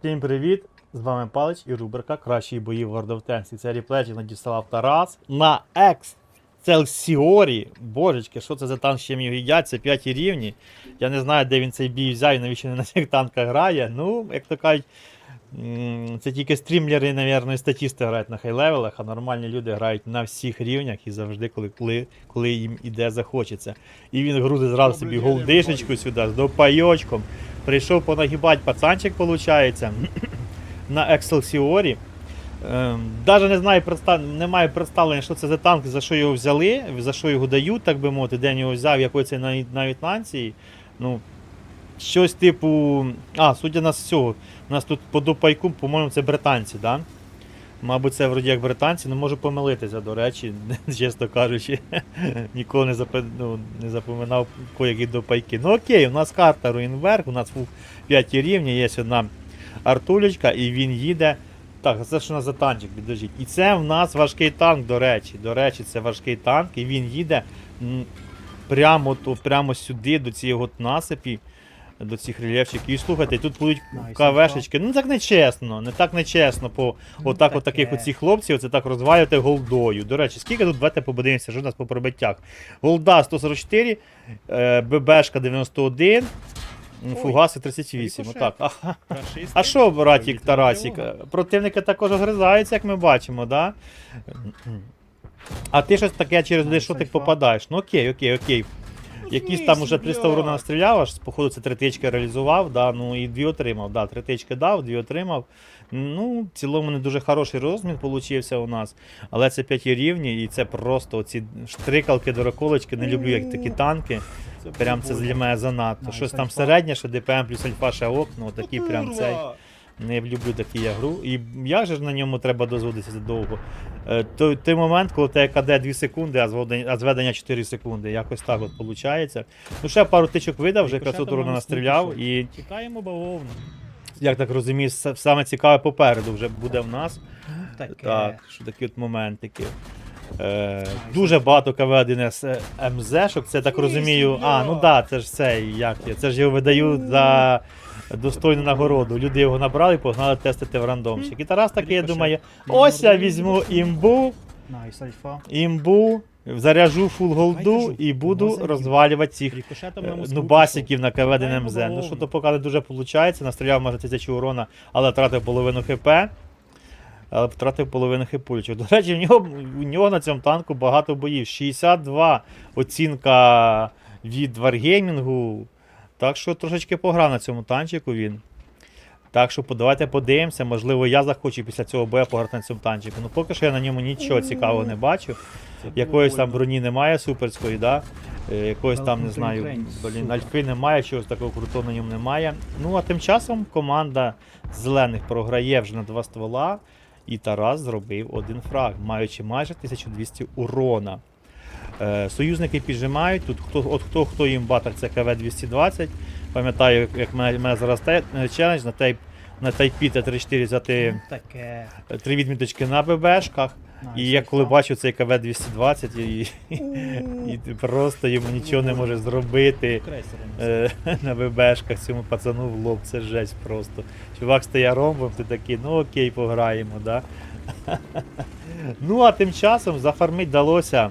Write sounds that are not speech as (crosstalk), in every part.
Всім привіт! З вами Палич і рубрика Кращі бої в World of Tanks. І це реплеті надіслав Тарас на екс Целсіорі. Божечки, що це за танк, чим його їдять? Це п'яті рівні. Я не знаю, де він цей бій взяв і навіщо він на цих танках грає. Ну, як то кажуть, це тільки стрімлери, навірно, і статісти грають на хай-левелах, а нормальні люди грають на всіх рівнях і завжди, коли, коли, коли їм іде захочеться. І він грузить зразу собі голдишечку сюди з допайочком. Прийшов понагибати пацанчик, виходить, (clears throat) на Excelsior. Ем, Даже не знаю, немає представлення, що це за танк, за що його взяли, за що його дають, так би мовити, де він його взяв, якої це навіть, навіть нації. Ну, щось типу. А, судя на всього, у нас тут по допайку, по-моєму, це британці, да? Мабуть, це вроді як британці, ну можу помилитися, до речі, (laughs) чесно кажучи. (laughs) Ніколи не, запи... ну, не запоминав коякі допайки. Ну окей, у нас карта Руїнверг, у нас 5 рівні, є одна артулечка, і він їде. Так, це що у нас за танчик, підождіть. І це в нас важкий танк, до речі. До речі, це важкий танк, і він їде прямо, то, прямо сюди, до цієї насипі, до цих рельєфчиків. І слухайте, тут будуть кавешечки. Ну так не не так нечесно. По Ну, отак, от таких оці хлопців, це так розвалювати голдою. До речі, скільки тут давайте подивимося, що у нас по пробиттях. Голда 144, е, ББшка 91, фугаси 38. рикошет. Отак. Ага. А що, братік Тарасік? Противники також огризаються, як ми бачимо, да? А ти щось таке через дешотик попадаєш. Ну окей, окей, окей. Якісь там уже 300 урона настріляв, аж походу це три тички реалізував, да, ну і дві отримав. Да, три тички дав, дві отримав. Ну, в цілому не дуже хороший розмін получився у нас. Але це п'яті рівні, і це просто оці штрикалки, дороколочки, не люблю як такі танки. Прям це для мене занадто. Щось там середнє, що ДПМ плюс альфа ще ок, ну такі прям цей. Не люблю такі я гру. І як же на ньому треба дозводитися довго? Е, той, той момент, коли те КД 2 секунди, а зведення, а зведення 4 секунди. Якось так от виходить. Ну ще пару тичок видав, вже 500 урона настріляв. І Тікаємо бавовну. як так розумію, саме цікаве попереду вже буде в нас. Таке. Так, що такі от моментики. Е, дуже багато КВ-1С МЗ-шок, це так розумію. А, ну да, це ж цей, як я. Це ж його видають за достойну нагороду. Люди його набрали і погнали тестити в рандомчик. І Тарас такий, я думаю, ось я візьму імбу, імбу, заряжу фул голду і буду розвалювати цих е, нубасиків на КВ-1 МЗ. Ну що то поки не дуже виходить, настріляв майже тисячу урона, але втратив половину ХП. Але втратив половину хипулечок. До речі, в нього, у нього на цьому танку багато боїв. 62 оцінка від Wargaming. Так що трошечки пограв на цьому танчику він. Так що давайте подивимося, можливо, я захочу після цього боя пограти на цьому танчику. Ну поки що я на ньому нічого цікавого не бачу. Якоїсь там броні немає суперської, да? Е, якоїсь там, не знаю, блін, альфи немає, чогось такого крутого на ньому немає. Ну а тим часом команда зелених програє вже на два ствола, і Тарас зробив один фраг, маючи майже 1200 урона. Е, союзники піджимають. Тут хто, от хто хто їм батер, це КВ-220. Пам'ятаю, як- мене, мене зараз те- е, челендж на тейп на тайпі Т-34 взяти Таке. е, три відміточки на ББшках. І я коли бачу цей КВ-220, і, і просто йому нічого не може зробити е, (laughs) на ББшках цьому пацану в лоб, це жесть просто. Чувак стає ромбом, ти такий, ну окей, пограємо, да? (laughs) ну а тим часом зафармить вдалося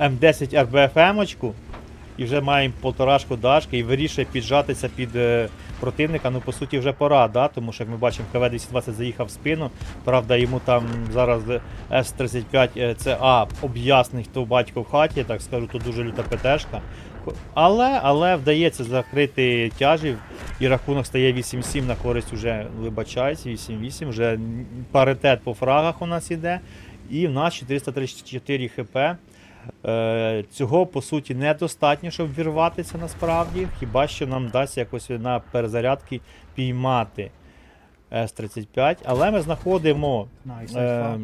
М10 РБФМ-очку. І вже маємо полторашку дашки і вирішує піджатися під е, противника. Ну, по суті, вже пора, да? тому що, як ми бачимо, КВ-220 заїхав в спину. Правда, йому там зараз С-35 е, це А об'ясний, хто батько в хаті, так скажу, то дуже люта ПТшка. Але, але вдається закрити тяжів, і рахунок стає 8-7 на користь уже, вибачаюсь, 8-8. Вже паритет по фрагах у нас іде. І в нас 434 хп. Е, цього по суті недостатньо, щоб вірватися насправді. Хіба що нам дасть якось на перезарядки піймати С-35. Але ми знаходимо. Найс, Е,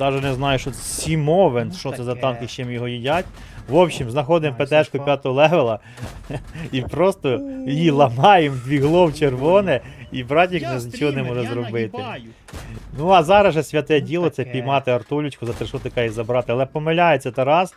навіть не знаю, що це Сімовен, Ну, що це за танки, з чим його їдять. В общем, знаходимо ПТшку альфа. 5 левела (laughs) і просто її ламаємо, двігло в червоне, і братик Я нічого не може зробити. Ну а зараз же святе Ну, діло це піймати Артулечку за така і забрати. Але помиляється Тарас,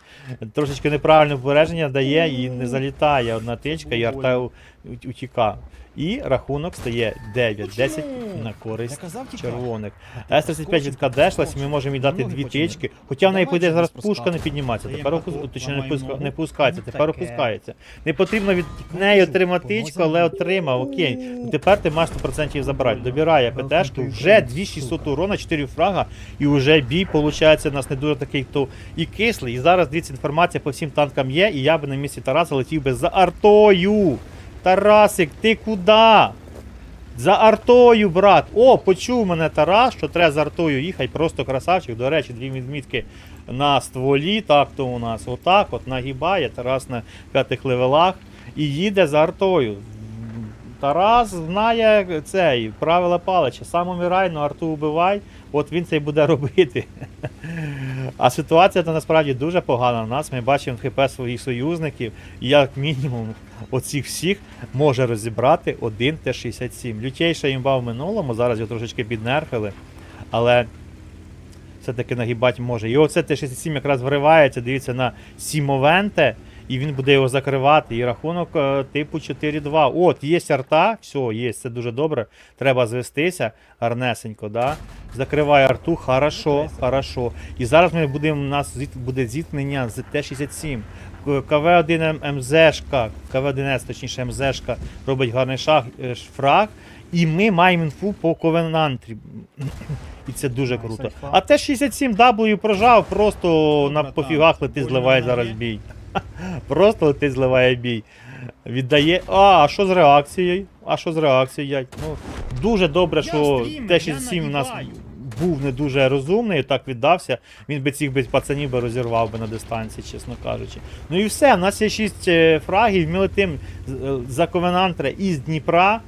трошечки неправильне вбереження дає і не залітає одна тичка, і арта у- у- утіка. І рахунок стає 9-10 на користь казав, червоних. С-35 від Кадешлась, ми можемо їй дати дві тички. Хоча в неї через зараз пушка не піднімається. Тепер таку, опуск... точно не, пуска... не пускається, Ну, тепер опускається. Не потрібно від неї отримати тичку, але отримав. Окей. Тепер ти маєш 100% забрати. Добирає ПТшку, вже 2600 урона, 4 фрага, і вже бій, виходить, у нас не дуже такий то і кислий. І зараз дивіться, інформація по всім танкам є, і я би на місці Тараса летів би за артою. Тарасик, ти куди? За артою, брат. О, почув мене Тарас, що треба за артою їхати. Просто красавчик. До речі, дві відмітки на стволі. Так то у нас отак от нагибає. Тарас на п'ятих левелах і їде за артою. Тарас знає цей правила палича. Сам умирай, но арту убивай. От він це й буде робити. (laughs) А ситуація то насправді дуже погана у нас. Ми бачимо ХП своїх союзників, і як мінімум оцих всіх може розібрати один Т-67. Лютейша імба в минулому, зараз його трошечки піднерфили, але все-таки нагибати може. І оце Т-67 якраз вривається, дивіться на Сімовенте, і він буде його закривати. І рахунок е, типу 4-2. От, є арта, все, є, це дуже добре. Треба звестися гарнесенько, да? Закриває арту, хорошо, хорошо. І зараз ми будемо, у нас буде зіткнення з Т-67. КВ-1 МЗшка, КВ-1С, точніше МЗшка, робить гарний шаг, е, фраг. І ми маємо інфу по ковенантрі. І це дуже круто. А Т-67W прожав, просто на пофігах летить, зливає зараз бій. Просто летить, зливає бій. Віддає. А, а що з реакцією? А що з реакцією? Ну, дуже добре, що стрімер, Т-67 у нас був не дуже розумний, так віддався. Він би цих би пацанів би розірвав би на дистанції, чесно кажучи. Ну і все, у нас є 6 фрагів. Ми летимо е, за Ковенантра із Дніпра.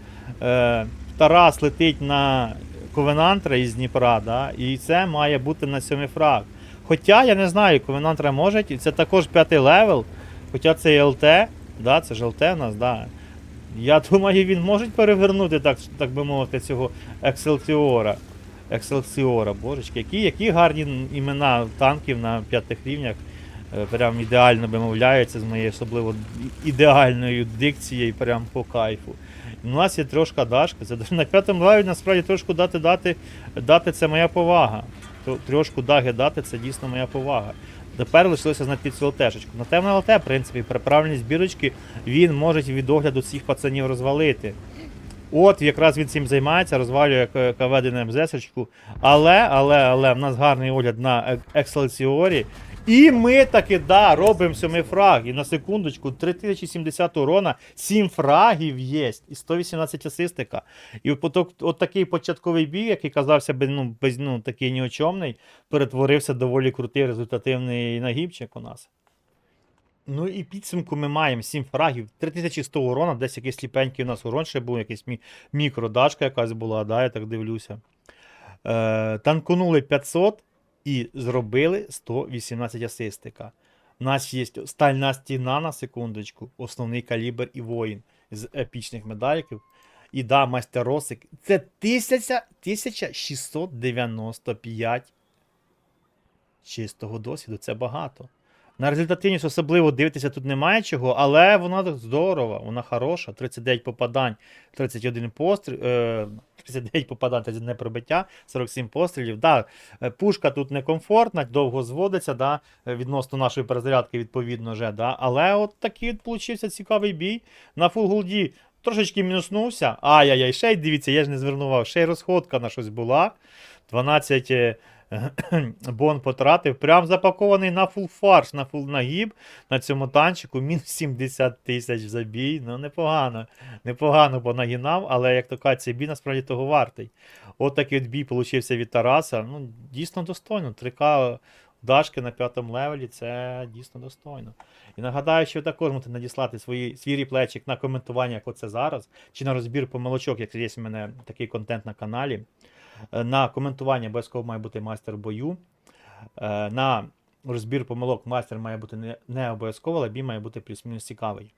Е, Тарас летить на Ковенантра із Дніпра, да? і це має бути на сьомий фраг. Хоча я не знаю, Ковенантра може, і це також п'ятий левел, хоча це ЛТ, да, це ж ЛТ у нас, да. Я (laughs) думаю, він може перевернути, так, так би мовити, цього Екселсіора. Екселсіора, божечки, які, які гарні імена танків на п'ятих рівнях. Е, Прям ідеально вимовляються з моєю особливо ідеальною дикцією, прям по кайфу. У нас є трошка дашка. (laughs) На п'ятому лаві насправді трошку дати дати, дати це моя повага. Трошку даги дати це дійсно моя повага. Тепер лишилося знайти цю ЛТшечку. На темне ЛТ, в принципі, при правильній він може від огляду цих пацанів розвалити. От якраз він цим займається, розвалює К- КВ МЗСочку. Але, але, але, в нас гарний огляд на Ек- Екселсіорі. І ми таки, да, робимо сьомий фраг. І на секундочку, 3070 урона, 7 фрагів є, і 118 асистика. І от, от, такий початковий бій, який казався би, ну, без, ну, такий ніочомний, перетворився доволі крутий результативний нагібчик у нас. Ну і підсумку ми маємо 7 фрагів, 3100 урона, десь якийсь сліпенький у нас урон ще був, якийсь мі- мікродашка якась була, да, я так дивлюся. Е, танкунули 500 і зробили 118 асистика. У нас є стальна стіна на секундочку, основний калібр і воїн з епічних медаліків. І да, майстеросик. Це 1695 чистого досвіду. Це багато. На результативність особливо дивитися тут немає чого, але вона здорова, вона хороша. 39 попадань, 31 постріл, е, 39 попадань, 31 пробиття, 47 пострілів. Да, е, пушка тут некомфортна, довго зводиться, да, е, відносно нашої перезарядки, відповідно, вже, да, але от такий от цікавий бій. На фулголді трошечки мінуснувся. Ай-яй-яй, ще й дивіться, я ж не звернував, ще й розходка на щось була. 12 е, (clears throat) бон потратив, прям запакований на фул фарш, на фул нагіб на цьому танчику, мінус 70 тисяч за бій. Ну, непогано. Непогано понагинав, але як то кажуть, бій насправді того вартий. От такий от бій получився від Тараса. Ну, дійсно достойно. 3К Дашки на п'ятому левелі це дійсно достойно. І нагадаю, що ви також можете надіслати свої, свій ріплечик на коментування, як оце зараз, чи на розбір помилочок, як є в мене такий контент на каналі. Е, На коментування обов'язково має бути майстер бою. Е, На розбір помилок майстер має бути не, обов'язково, але бій має бути плюс-мінус цікавий.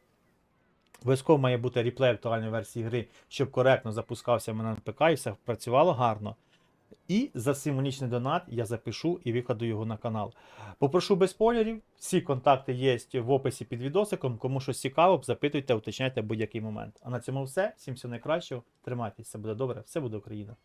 Обов'язково має бути реплей актуальної версії гри, щоб коректно запускався мене на ПК і все працювало гарно. І за символічний донат я запишу і викладу його на канал. Попрошу без спойлерів. Всі контакти є в описі під відосиком. Кому щось цікаво, запитуйте, уточняйте будь-який момент. А на цьому все. Всім всього найкращого. Тримайтесь, все буде добре, все буде Україна.